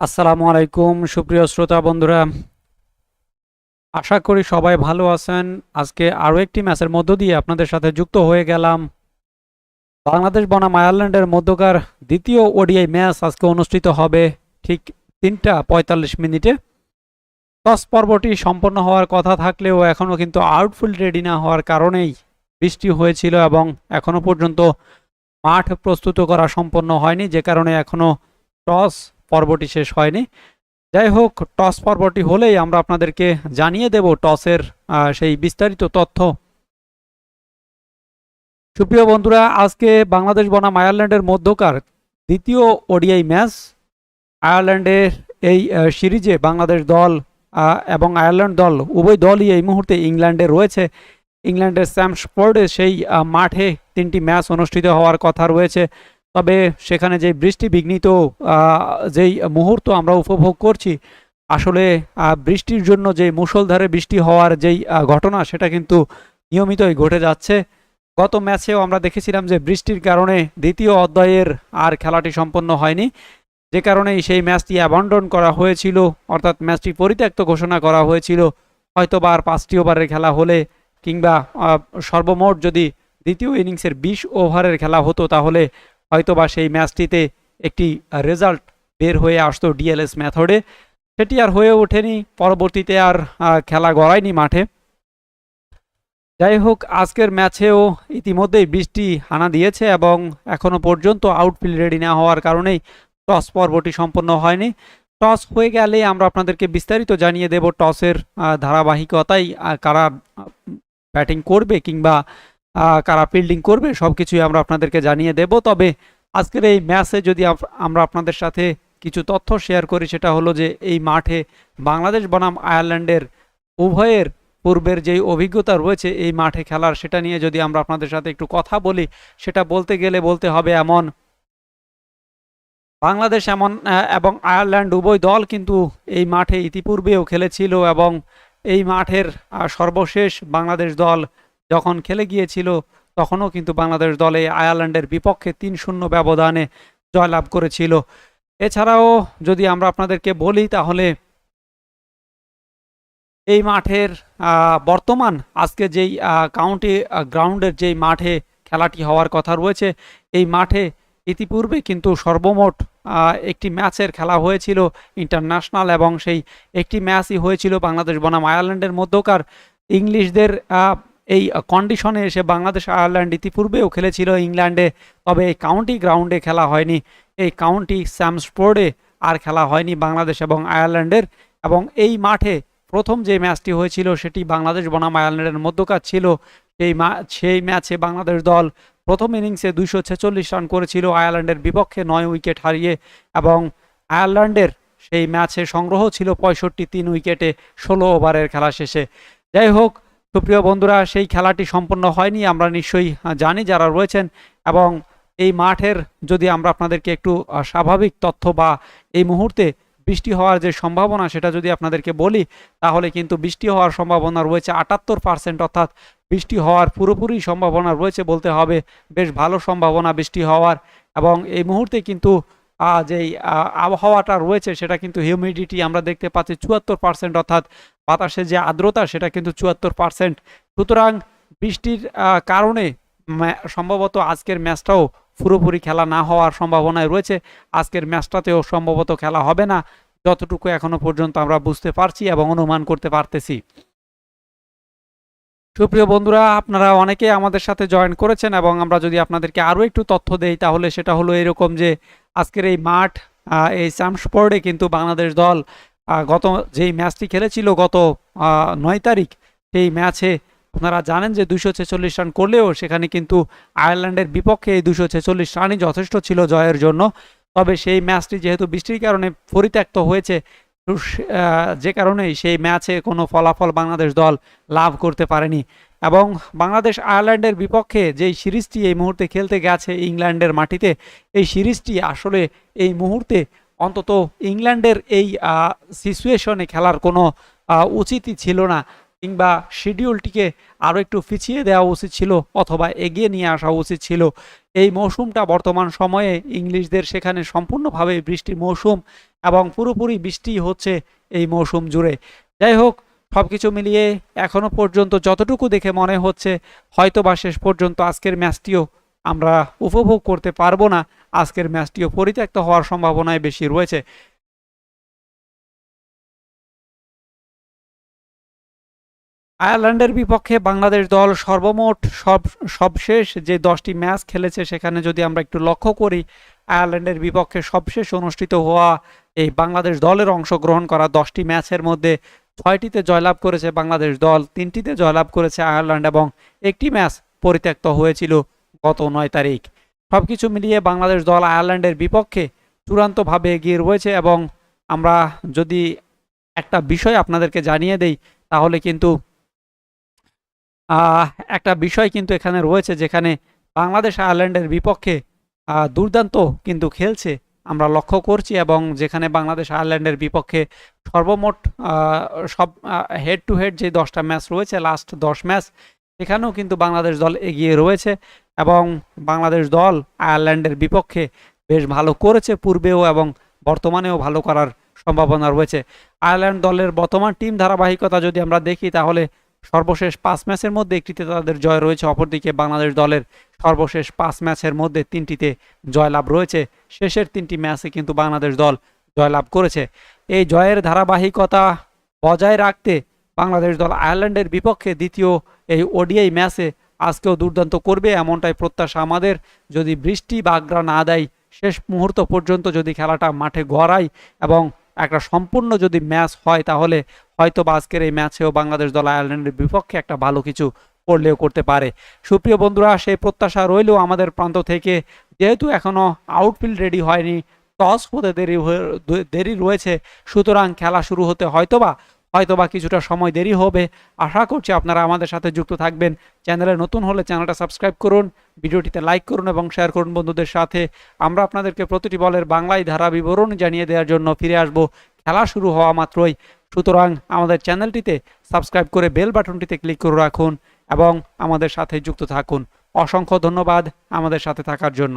আসসালামু আলাইকুম, সুপ্রিয় শ্রোতা বন্ধুরা। আশা করি সবাই ভালো আছেন। আজকে আরও একটি ম্যাচের মধ্য দিয়ে আপনাদের সাথে যুক্ত হয়ে গেলাম। বাংলাদেশ বনাম আয়ারল্যান্ডের মধ্যকার দ্বিতীয় ওডিআই ম্যাচ আজকে অনুষ্ঠিত হবে ঠিক তিনটা পঁয়তাল্লিশ মিনিটে। টস পর্বটি সম্পন্ন হওয়ার কথা থাকলেও এখনও কিন্তু আউটফিল্ড রেডি না হওয়ার কারণেই বৃষ্টি হয়েছিল এবং এখনও পর্যন্ত মাঠ প্রস্তুত করা সম্পন্ন হয়নি, যে কারণে এখনও টস পর্বটি শেষ হয়নি। যাই হোক টস পর্বটি হলেই আমরা আপনাদেরকে জানিয়ে দেব টসের সেই বিস্তারিত তথ্য। সুপ্রিয় বন্ধুরা, আজকে বাংলাদেশ বনাম আয়ারল্যান্ডের মধ্যকার দ্বিতীয় ওডিআই ম্যাচ। আয়ারল্যান্ডের এই সিরিজে বাংলাদেশ দল এবং আয়ারল্যান্ড দল, উভয় দলই এই মুহূর্তে ইংল্যান্ডে রয়েছে। ইংল্যান্ডের স্যামস্পোর্ডে সেই মাঠে তিনটি ম্যাচ অনুষ্ঠিত হওয়ার কথা রয়েছে। তবে সেখানে যে বৃষ্টি বিঘ্নিত যেই মুহূর্ত আমরা উপভোগ করছি, আসলে বৃষ্টির জন্য যে মুষলধারে বৃষ্টি হওয়ার যেই ঘটনা, সেটা কিন্তু নিয়মিতই ঘটে যাচ্ছে। গত ম্যাচেও আমরা দেখেছিলাম যে বৃষ্টির কারণে দ্বিতীয় অধ্যায়ের আর খেলাটি সম্পন্ন হয়নি। যে কারণেই সেই ম্যাচটি অ্যাবান্ডন করা হয়েছিল, অর্থাৎ ম্যাচটি পরিত্যক্ত ঘোষণা করা হয়েছিল। হয়তো বা আর পাঁচটি ওভারের খেলা হলে, কিংবা সর্বমোট যদি দ্বিতীয় ইনিংসের বিশ ওভারের খেলা হতো, তাহলে হয়তোবা সেই ম্যাচটিতে একটি রেজাল্ট বের হয়ে আসতো ডিএলএস মেথডে সেটি আর হয়ে ওঠেনি, পরবর্তীতে আর খেলা গড়ায়নি মাঠে। যাই হোক, আজকের ম্যাচেও ইতিমধ্যেই বৃষ্টি হানা দিয়েছে এবং এখনও পর্যন্ত আউটফিল্ড রেডি না হওয়ার কারণেই টস পর্বটি সম্পন্ন হয়নি। টস হয়ে গেলে আমরা আপনাদেরকে বিস্তারিত জানিয়ে দেব টসের ধারাবাহিকতাই কারা ব্যাটিং করবে কিংবা কারা ফিল্ডিং করবে সব কিছুই আমরা আপনাদেরকে জানিয়ে দেব। তবে আজকের এই ম্যাচে যদি আমরা আপনাদের সাথে কিছু তথ্য শেয়ার করি, সেটা হলো যে এই মাঠে বাংলাদেশ বনাম আয়ারল্যান্ডের উভয়ের পূর্বের যেই অভিজ্ঞতা রয়েছে, এই মাঠে খেলার, সেটা নিয়ে যদি আমরা আপনাদের সাথে একটু কথা বলি, সেটা বলতে গেলে বলতে হবে এমন, বাংলাদেশ এমন এবং আয়ারল্যান্ড উভয় দল কিন্তু এই মাঠে ইতিপূর্বেও খেলেছিল এবং এই মাঠের সর্বশেষ বাংলাদেশ দল যখন খেলে গিয়েছিল, তখনও কিন্তু বাংলাদেশ দলে আয়ারল্যান্ডের বিপক্ষে তিন শূন্য ব্যবধানে জয়লাভ করেছিল। এছাড়াও যদি আমরা আপনাদেরকে বলি তাহলে এই মাঠের বর্তমান আজকে যেই কাউন্টি গ্রাউন্ডের যেই মাঠে খেলাটি হওয়ার কথা রয়েছে, এই মাঠে ইতিপূর্বে কিন্তু সর্বমোট একটি ম্যাচের খেলা হয়েছিল ইন্টারন্যাশনাল এবং সেই একটি ম্যাচই হয়েছিল বাংলাদেশ বনাম আয়ারল্যান্ডের মধ্যকার ইংলিশদের এই কন্ডিশনে এসে বাংলাদেশ, আয়ারল্যান্ড ইতিপূর্বেও খেলেছিল ইংল্যান্ডে, তবে এই কাউন্টি গ্রাউন্ডে খেলা হয়নি। এই কাউন্টি স্যামস্পোর্ডে আর খেলা হয়নি বাংলাদেশ এবং আয়ারল্যান্ডের। এবং এই মাঠে প্রথম যে ম্যাচটি হয়েছিল সেটি বাংলাদেশ বনাম আয়ারল্যান্ডের মধ্যকার ছিল। সেই সেই ম্যাচে বাংলাদেশ দল প্রথম ইনিংসে দুইশো ছেচল্লিশ রান করেছিল। আয়ারল্যান্ডের বিপক্ষে নয় উইকেট হারিয়ে এবং আয়ারল্যান্ডের সেই ম্যাচে সংগ্রহ ছিল পঁয়ষট্টি তিন উইকেটে ষোলো ওভারের খেলা শেষে। যাই হোক সুপ্রিয় বন্ধুরা, সেই খেলাটি সম্পন্ন হয়নি, আমরা নিশ্চয়ই জানি যারা রয়েছেন এবং এই মাঠের যদি আমরা আপনাদেরকে একটু স্বাভাবিক তথ্য বা এই মুহূর্তে বৃষ্টি হওয়ার যে সম্ভাবনা সেটা যদি আপনাদেরকে বলি, তাহলে কিন্তু বৃষ্টি হওয়ার সম্ভাবনা রয়েছে আটাত্তর পার্সেন্ট, অর্থাৎ বৃষ্টি হওয়ার পুরোপুরি সম্ভাবনা রয়েছে বলতে হবে, বেশ ভালো সম্ভাবনা বৃষ্টি হওয়ার এবং এই মুহূর্তে কিন্তু যেই আবহাওয়াটা রয়েছে সেটা কিন্তু হিউমিডিটি আমরা দেখতে পাচ্ছি চুয়াত্তর পার্সেন্ট, অর্থাৎ বাতাসের যে আর্দ্রতা, সেটা কিন্তু চুয়াত্তর পার্সেন্ট সুতরাং বৃষ্টির কারণে সম্ভবত আজকের ম্যাচটাও পুরোপুরি খেলা না হওয়ার সম্ভাবনায় রয়েছে। আজকের ম্যাচটাতেও সম্ভবত খেলা হবে না। যতটুকু এখনও পর্যন্ত আমরা বুঝতে পারছি এবং অনুমান করতে পারতেছি। সুপ্রিয় বন্ধুরা, আপনারা অনেকে আমাদের সাথে জয়েন করেছেন এবং আমরা যদি আপনাদেরকে আরও একটু তথ্য দেই, তাহলে সেটা হলো এরকম যে, আজকের এই মাঠ এই স্যামস্পোর্ডে কিন্তু বাংলাদেশ দল গত যেই ম্যাচটি খেলেছিল গত নয় তারিখ, সেই ম্যাচে আপনারা জানেন যে দুশো ছেচল্লিশ রান করলেও সেখানে কিন্তু আয়ারল্যান্ডের বিপক্ষে এই দুশো ছেচল্লিশ রানই যথেষ্ট ছিল জয়ের জন্য। তবে সেই ম্যাচটি যেহেতু বৃষ্টির কারণে পরিত্যক্ত হয়েছে যে কারণেই সেই ম্যাচে কোনো ফলাফল বাংলাদেশ দল লাভ করতে পারেনি। এবং বাংলাদেশ আয়ারল্যান্ডের বিপক্ষে যেই সিরিজটি এই মুহূর্তে খেলতে গেছে ইংল্যান্ডের মাটিতে, এই সিরিজটি আসলে এই মুহূর্তে অন্তত ইংল্যান্ডের এই সিচুয়েশনে খেলার কোনো উচিতই ছিল না কিংবা শিডিউলটিকে আরও একটু পিছিয়ে দেওয়া উচিত ছিল অথবা এগিয়ে নিয়ে আসা উচিত ছিল। এই মৌসুমটা বর্তমান সময়ে ইংলিশদের সেখানে সম্পূর্ণভাবে বৃষ্টি মৌসুম এবং পুরোপুরি বৃষ্টি হচ্ছে এই মৌসুম জুড়ে। যাই হোক সব কিছু মিলিয়ে এখনও পর্যন্ত যতটুকু দেখে মনে হচ্ছে হয়তো বা শেষ পর্যন্ত আজকের ম্যাচটিও আমরা উপভোগ করতে পারব না। আজকের ম্যাচটিও পরিত্যক্ত হওয়ার সম্ভাবনায় বেশি রয়েছে। আয়ারল্যান্ডের বিপক্ষে বাংলাদেশ দল সর্বমোট সব, সবশেষ যে দশটি ম্যাচ খেলেছে, সেখানে যদি আমরা একটু লক্ষ্য করি, আয়ারল্যান্ডের বিপক্ষে সবশেষ অনুষ্ঠিত হওয়া এই বাংলাদেশ দলের অংশগ্রহণ করা দশটি ম্যাচের মধ্যে ছয়টিতে জয়লাভ করেছে বাংলাদেশ দল, তিনটিতে জয়লাভ করেছে আয়ারল্যান্ড এবং একটি ম্যাচ পরিত্যক্ত হয়েছিল গত নয় তারিখ। সব কিছু মিলিয়ে বাংলাদেশ দল আয়ারল্যান্ডের বিপক্ষে চূড়ান্তভাবে এগিয়ে রয়েছে এবং আমরা যদি একটা বিষয় আপনাদেরকে জানিয়ে দেই, তাহলে কিন্তু একটা বিষয় কিন্তু এখানে রয়েছে যেখানে বাংলাদেশ আয়ারল্যান্ডের বিপক্ষে দুর্দান্ত কিন্তু খেলছে। আমরা লক্ষ্য করছি এবং যেখানে বাংলাদেশ আয়ারল্যান্ডের বিপক্ষে সর্বমোট সব হেড টু হেড যে দশটা ম্যাচ রয়েছে লাস্ট দশ ম্যাচ সেখানেও কিন্তু বাংলাদেশ দল এগিয়ে রয়েছে এবং বাংলাদেশ দল আয়ারল্যান্ডের বিপক্ষে বেশ ভালো করেছে পূর্বেও এবং বর্তমানেও ভালো করার সম্ভাবনা রয়েছে। আয়ারল্যান্ড দলের বর্তমান টিম ধারাবাহিকতা যদি আমরা দেখি, তাহলে সর্বশেষ পাঁচ ম্যাচের মধ্যে একটিতে তাদের জয় রয়েছে, অপরদিকে বাংলাদেশ দলের সর্বশেষ পাঁচ ম্যাচের মধ্যে তিনটিতে জয়লাভ রয়েছে। শেষের তিনটি ম্যাচে কিন্তু বাংলাদেশ দল জয়লাভ করেছে। এই জয়ের ধারাবাহিকতা বজায় রাখতে বাংলাদেশ দল আয়ারল্যান্ডের বিপক্ষে দ্বিতীয় এই ওডিআই ম্যাচে আজকেও দুর্দান্ত করবে এমনটাই প্রত্যাশা আমাদের। যদি বৃষ্টি বাগড়া না দেয়, শেষ মুহূর্ত পর্যন্ত যদি খেলাটা মাঠে গড়ায় এবং একটা সম্পূর্ণ যদি ম্যাচ হয়, তাহলে হয়তো বা আজকের এই ম্যাচেও বাংলাদেশ দল আয়ারল্যান্ডের বিপক্ষে একটা ভালো কিছু করলেও করতে পারে। সুপ্রিয় বন্ধুরা, সেই প্রত্যাশা রইলেও আমাদের প্রান্ত থেকে। যেহেতু এখনও আউটফিল্ড রেডি হয়নি টস হতে দেরি দেরি রয়েছে, সুতরাং খেলা শুরু হতে হয়তোবা হয়তোবা কিছুটা সময় দেরি হবে। আশা করছি আপনারা আমাদের সাথে যুক্ত থাকবেন। চ্যানেলে নতুন হলে চ্যানেলটা সাবস্ক্রাইব করুন, ভিডিওটিতে লাইক করুন এবং শেয়ার করুন বন্ধুদের সাথে। আমরা আপনাদেরকে প্রতিটি বলের বাংলায় ধারা বিবরণ জানিয়ে দেওয়ার জন্য ফিরে আসব। খেলা শুরু হওয়া মাত্রই। সুতরাং আমাদের চ্যানেলটিতে সাবস্ক্রাইব করে বেল বাটনটিতে ক্লিক করে রাখুন এবং আমাদের সাথে যুক্ত থাকুন। অসংখ্য ধন্যবাদ আমাদের সাথে থাকার জন্য।